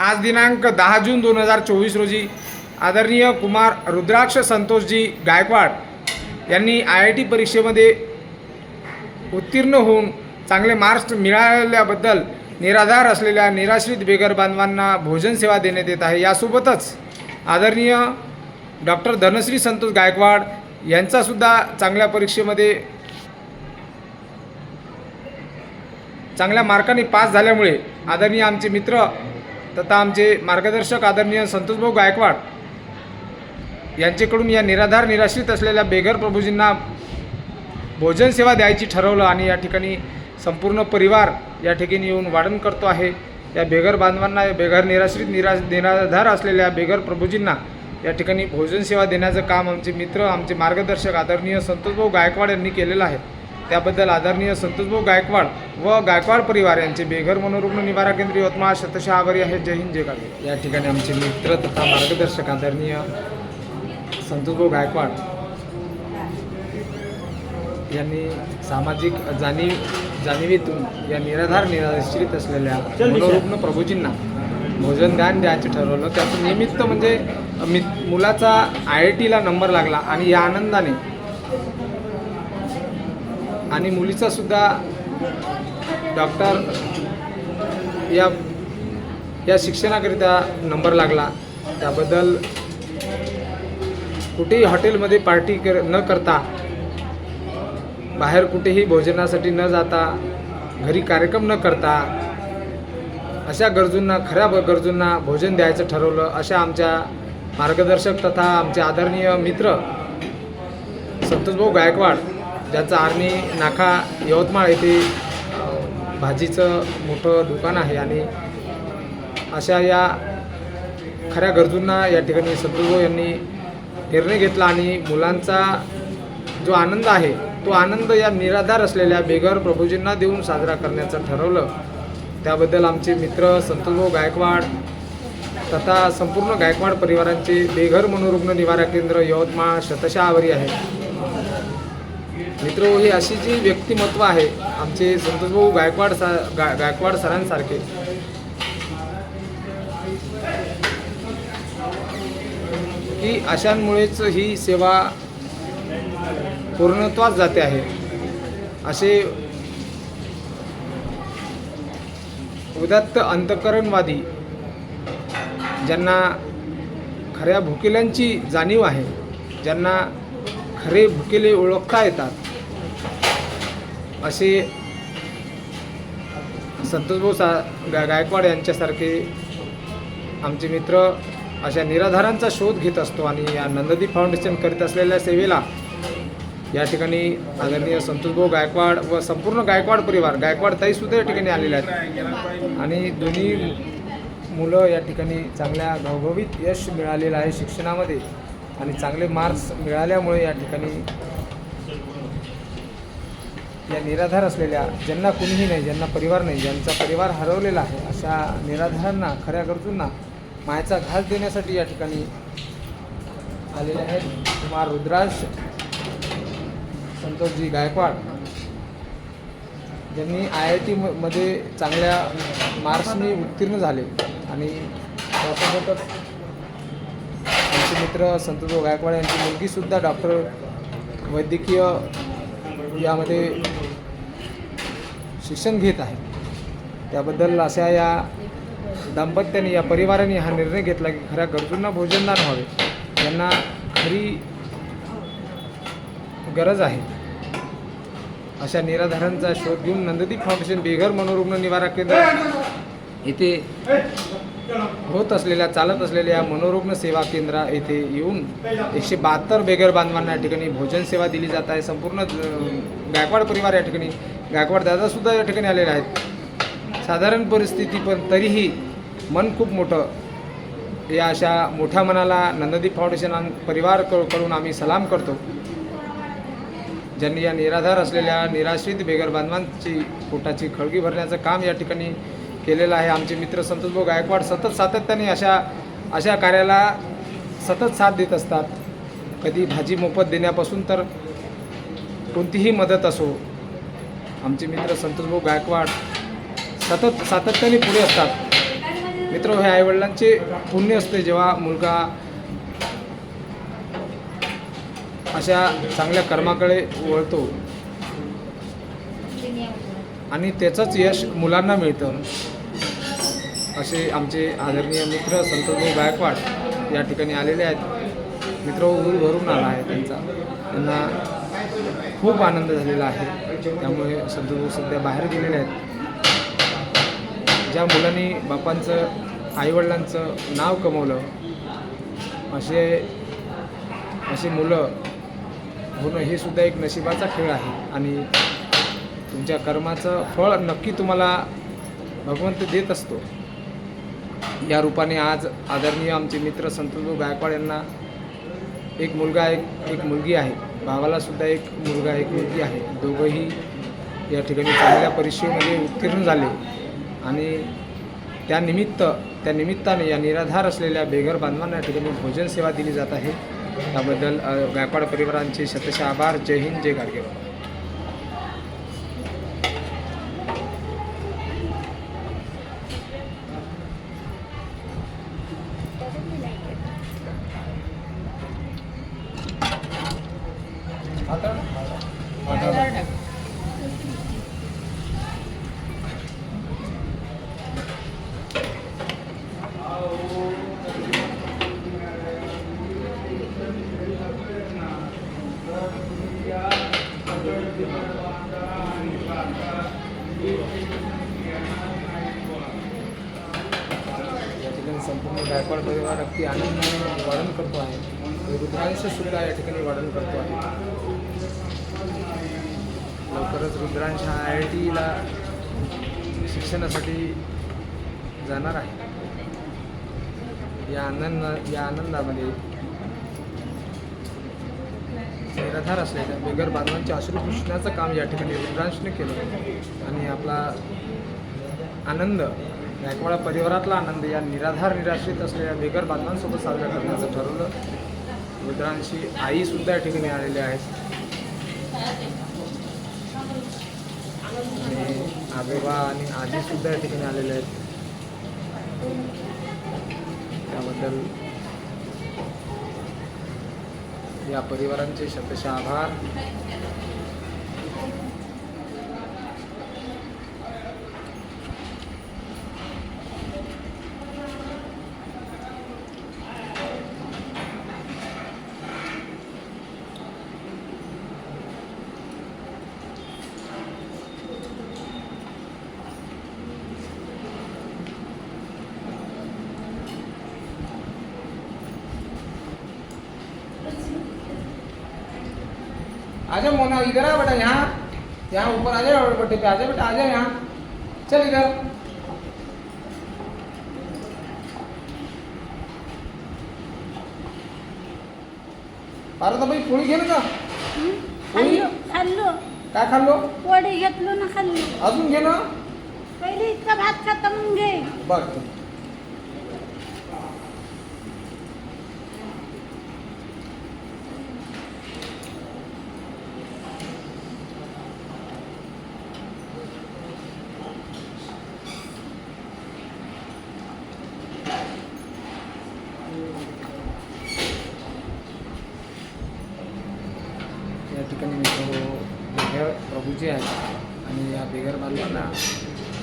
आज दिनांक दहा जून दोन हजार चोवीस रोजी आदरणीय कुमार रुद्राक्ष संतोषजी गायकवाड यांनी आय आय टी परीक्षेमध्ये उत्तीर्ण होऊन चांगले मार्क्स मिळाल्याबद्दल निराधार असलेल्या निराश्रित बेघर बांधवांना भोजन सेवा देण्यात येत आहे. यासोबतच आदरणीय डॉक्टर धनश्री संतोष गायकवाड यांचासुद्धा चांगल्या परीक्षेमध्ये चांगल्या मार्काने पास झाल्यामुळे आदरणीय आमचे मित्र तथा आमचे मार्गदर्शक आदरणीय संतोषभाऊ गायकवाड यांच्याकडून या निराधार निराश्रित असलेल्या बेघर प्रभूजींना भोजन सेवा द्यायची ठरवलं आणि या ठिकाणी संपूर्ण परिवार या ठिकाणी येऊन वाढण करतो आहे. या बेघर बांधवांना बेघर निराश्रित निरा निराधार असलेल्या बेघर प्रभूजींना या ठिकाणी भोजन सेवा देण्याचं काम आमचे मित्र आमचे मार्गदर्शक आदरणीय संतोषभाऊ गायकवाड यांनी केलेलं आहे. त्याबद्दल आदरणीय संतोषभाऊ गायकवाड व गायकवाड परिवार यांचे बेघर मनोरुग्ण निवारा केंद्र यवतमाळ शतशः आभारी आहे जय हिंद जय काळे या ठिकाणी आमचे मित्र तथा मार्गदर्शक आदरणीय संतोषभाऊ गायकवाड यांनी सामाजिक जाणीव जाणीवेतून या निराधार निराश्रित असलेल्या मनोरुग्ण प्रभूजींना भोजन दान द्यायचं ठरवलं. त्याचं निमित्त म्हणजे मि मुलाचा आय आय टीला नंबर लागला आणि या आनंदाने आणि मुलीचा सुद्धा डॉक्टर या या शिक्षणाकरिता नंबर लागला. त्याबद्दल कुठेही हॉटेलमध्ये पार्टी कर न करता बाहेर कुठेही भोजनासाठी न जाता घरी कार्यक्रम न करता अशा गरजूंना खऱ्या गरजूंना भोजन द्यायचं ठरवलं अशा आमच्या मार्गदर्शक तथा आमचे आदरणीय मित्र संतोषभाऊ गायकवाड ज्यांचं आर्मी नाका यवतमाळ येथे भाजीचं मोठं दुकान आहे आणि अशा या खऱ्या गरजूंना या ठिकाणी संतोषभाऊ यांनी निर्णय घेतला आणि मुलांचा जो आनंद आहे तो आनंद या निराधार असलेल्या बेघर प्रभूजींना देऊन साजरा करण्याचं ठरवलं. त्याबद्दल आमचे मित्र संतोषभाऊ गायकवाड तथा संपूर्ण गायकवाड परिवारांचे बेघर मनोरुग्ण निवारा केंद्र यवतमाळ शतशावरी आहे. मित्र ही अशी जी व्यक्तिमत्व आहे आमचे संतोषभाऊ गायकवाड सा गा गायकवाड सरांसारखे. की अशांमुळेच ही सेवा पूर्णत्वास जाते आहे. असे उदात्त अंतकरणवादी ज्यांना खऱ्या भुकेल्यांची जाणीव आहे ज्यांना खरे भुकेले ओळखता येतात असे संतोषभाऊ सा गा गायकवाड यांच्यासारखे आमचे मित्र अशा निराधारांचा शोध घेत असतो आणि या नंददीप फाउंडेशन करीत असलेल्या सेवेला या ठिकाणी आदरणीय संतोषभाऊ गायकवाड व संपूर्ण गायकवाड परिवार गायकवाड ताईसुद्धा या ठिकाणी आलेले आहेत. आणि दोन्ही मुलं या ठिकाणी चांगल्या घवघवीत यश मिळालेलं आहे शिक्षणामध्ये आणि चांगले मार्क्स मिळाल्यामुळे या ठिकाणी या निराधार असलेल्या ज्यांना कुणीही नाही ज्यांना परिवार नाही ज्यांचा परिवार हरवलेला आहे अशा निराधारांना खऱ्या गरजूंना मायाचा घास देण्यासाठी या ठिकाणी आलेले आहेत कुमार रुद्राज संतोषजी गायकवाड. ज्यांनी आय आय टीमध्ये चांगल्या मार्क्सनी उत्तीर्ण झाले आणि त्यासोबतच आमचे मित्र संतोष गायकवाड यांची मुलगीसुद्धा डॉक्टर वैद्यकीय यामध्ये शिक्षण घेत आहे. त्याबद्दल अशा या दाम्पत्याने या परिवाराने हा निर्णय घेतला की खऱ्या गरजूंना भोजनदान व्हावे. यांना खरी गरज आहे. अशा निराधारांचा शोध घेऊन नंददीप फाउंडेशन बेघर मनोरुग्ण निवारा केंद्र येथे होत असलेल्या चालत असलेल्या या मनोरुग्ण सेवा केंद्रा येथे येऊन एकशे बहात्तर बेघर बांधवांना या ठिकाणी भोजन सेवा दिली जात आहे. संपूर्ण गायकवाड परिवार या ठिकाणी गायकवाड दादासुद्धा या ठिकाणी आलेले आहेत. साधारण परिस्थिती पण तरीही मन खूप मोठं. या अशा मोठ्या मनाला नंददीप फाउंडेशन परिवार क- कडून आम्ही सलाम करतो. ज्यांनी या निराधार असलेल्या निराश्रित बेघर बांधवांची पोटाची खळगी भरण्याचं काम या ठिकाणी केलेलं आहे. आमचे मित्र संतोषभाऊ गायकवाड सतत सातत्याने अशा अशा कार्याला सतत साथ देत असतात. कधी भाजी मोफत देण्यापासून तर कोणतीही मदत असो. आमचे मित्र संतोषभाऊ गायकवाड सतत सातत्याने पुढे असतात. मित्र हे आईवडिलांचे पुण्य असते जेव्हा मुलगा अशा चांगल्या कर्माकडे वळतो. आणि त्याचंच यश मुलांना मिळतं. असे आमचे आदरणीय मित्र संतोषभाऊ गायकवाड या ठिकाणी आलेले आहेत. मित्र उर भरून आला आहे त्यांचा. त्यांना खूप आनंद झालेला आहे. त्यामुळे संतोषभाऊ सध्या बाहेर गेलेले आहेत. ज्या मुलांनी बापांचं आईवडिलांचं नाव कमवलं असे अशी मुलं होणं हे सुद्धा एक नशिबाचा खेळ आहे. आणि तुमच्या कर्माचं फळ नक्की तुम्हाला भगवंत देत असतो. या रूपाने आज आदरणीय आमचे मित्र संतोषभाऊ गायकवाड यांना एक मुलगा एक एक मुलगी आहे. भावाला सुद्धा एक मुलगा एक मुलगी आहे. दोघंही या ठिकाणी चांगल्या परीक्षेमध्ये उत्तीर्ण झाले. आणि त्यानिमित्त त्या निमित्ताने या निराधार असलेल्या बेघर बांधवांना या ठिकाणी भोजन सेवा दिली जात आहे. त्याबद्दल गायकवाड परिवारांचे शतशः आभार. जय हिंद जय गाडगे या ठिकाणी संपूर्ण गायकवाड परिवार अगदी आनंदाने वाढण करतो आहे सुद्धा या ठिकाणी वाढण करतो आहे. लवकरच रुद्रांश हा आय आय टीला शिक्षणासाठी जाणार आहे. या आनंद या आनंदामध्ये निराधार असलेल्या बेगर बांधवांच्या अश्रू पुसण्याचं काम या ठिकाणी रुद्रांशने केलं. आणि आपला आनंद गायकवाड परिवारातला आनंद या निराधार निराश्रित असलेल्या बेगर बांधवांसोबत साजरा करण्याचं ठरवलं. रुद्रांशी आईसुद्धा या ठिकाणी आलेल्या आहेत आणि आजोबा आणि आजीसुद्धा या ठिकाणी आलेले आहेत. त्याबद्दल या परिवारांचे शतशः आभार. आजा मोना इधर आ बेटा यहाँ। यहाँ ऊपर आ जाओ बेटे पे आ जाओ बेटा आ जाओ यहाँ। चल इधर। पार्वताबाई पोळी घे ना का पोळी खाल्लो काय खाल्लो? वडे घेतलो ना खाल्ली। अजून घे ना। पहिले इतका भात खाता मग घे. बघ या ठिकाणी मित्र बेघर प्रभूजी आहेत आणि या बेघर बांधवांना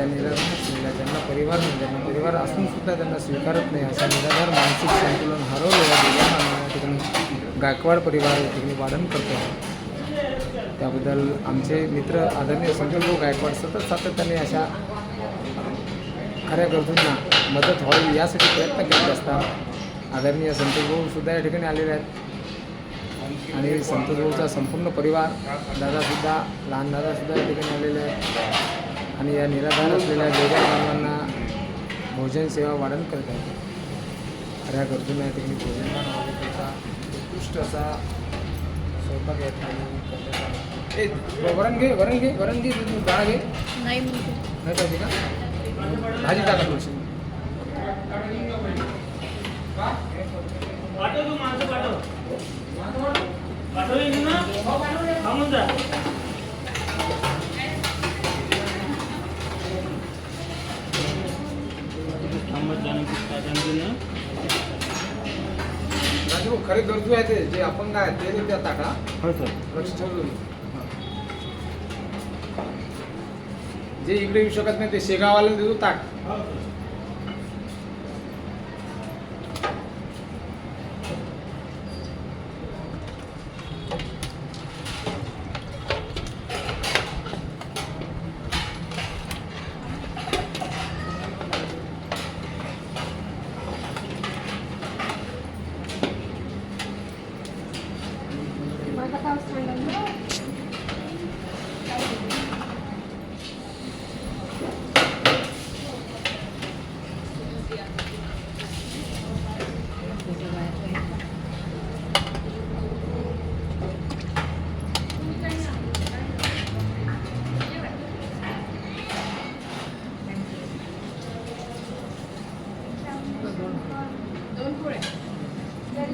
त्या निराधार त्यांना परिवार नाही त्यांना परिवार असून सुद्धा त्यांना स्वीकारत नाही असा निराधार मानसिक संतुलन हरवलेल्या बेघर ठिकाणी गायकवाड परिवार या ठिकाणी वाढण करतो. त्याबद्दल आमचे मित्र आदरणीय संजयभाऊ गायकवाड सतत सातत्याने अशा खऱ्या गरजूंना मदत व्हावी यासाठी प्रयत्न करत असतात. आदरणीय संतोषभाऊ सुद्धा या ठिकाणी आलेले आहेत. आणि संतोषभाऊचा संपूर्ण परिवार दादासुद्धा लहान दादासुद्धा या ठिकाणी आलेले आहेत. आणि या निराधार असलेल्या बेजार बांधवांना भोजन सेवा वाढण करत आहेत खऱ्या गरजूंना या ठिकाणी भोजनदान व्हावे त्याचा उत्कृष्ट असा स्वयंपाक या ठिकाणी. ए वरण घे वरण घे वरण घे तू डाळ घे. नाही पाहिजे का? भाजी टाका थोडीशी. पाठव तू माणसं पाठव. पाठवली राजू खरे गरजू आहे ते. जे आपण काय ते नाही त्यात टाका. हो सर. लक्ष जे इकडे येऊ शकत नाही ते शेगावाला देऊ ताक हो,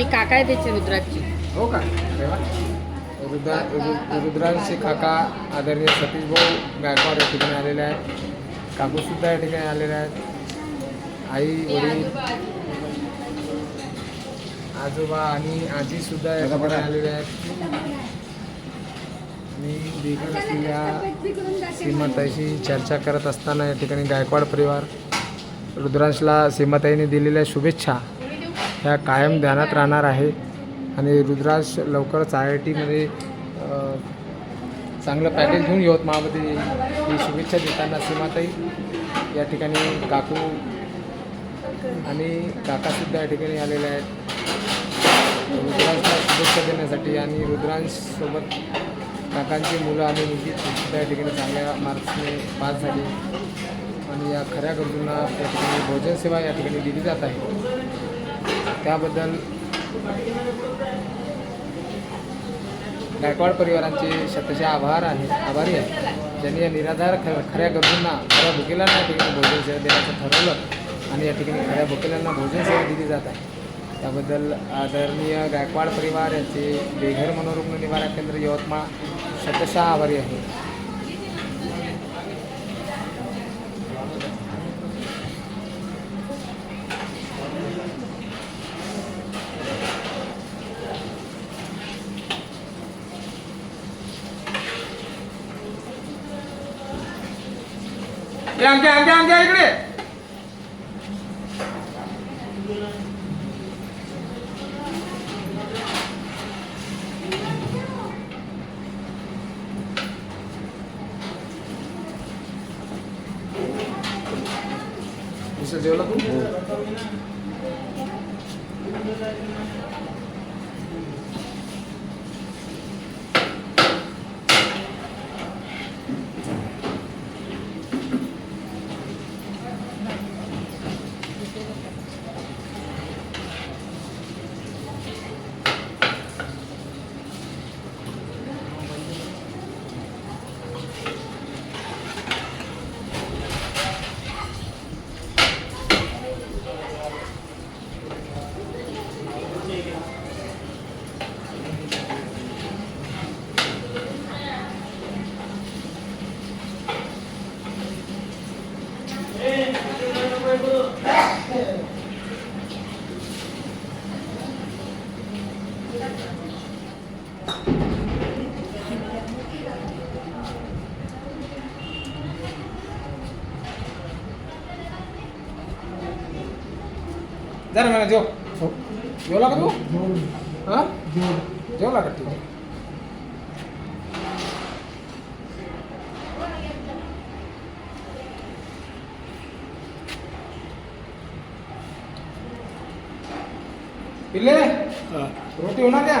ही काका आहे त्याची रुद्राची. हो का? अरे वा. रुद्रा रु- रुद्रांशी काका आदरणीय सतीश भाऊ गायकवाड या ठिकाणी आलेले आहेत. काकूसुद्धा या ठिकाणी आलेले आहेत. आई वडील आजोबा आणि आजीसुद्धा या ठिकाणी आलेले आहेत. मी बेघर असलेल्या सीमाताईशी चर्चा करत असताना या ठिकाणी गायकवाड परिवार रुद्रांशला सीमाताईने दिलेल्या शुभेच्छा. ह्या कायम ध्यानात राहणार आहे. आणि रुद्रांश लवकरच आय आय टीमध्ये चांगलं पॅकेज घेऊन यवतमाळमध्ये ही शुभेच्छा देताना सीमाताई या ठिकाणी काकू आणि काकासुद्धा या ठिकाणी आलेले आहेत. रुद्रांशला शुभेच्छा देण्यासाठी आणि रुद्रांशसोबत काकांची मुलं आणि मुलगी या ठिकाणी चांगल्या मार्क्सने पास झाली. आणि या खऱ्या गरजूंना त्या ठिकाणी भोजनसेवा या ठिकाणी दिली जात आहे. त्याबद्दल गायकवाड परिवारांचे शतशे आभार आहे आभारी आहे. ज्यांनी या निराधार ख खऱ्या गरजूंना खऱ्या भुकेल्यांना या ठिकाणी भोजन सेवा देण्याचं ठरवलं आणि या ठिकाणी खऱ्या भुकेल्यांना भोजन सेवा दिली जात आहे. त्याबद्दल आदरणीय गायकवाड परिवार यांचे बेघर मनोरुग्ण निवारण केंद्र यवतमाळ शतशः आभारी आहे. ए, अंक्या अंक्या अंक्या इकडे हां जेवला का ठीक आहे पिल्ले रोटी होणार क्या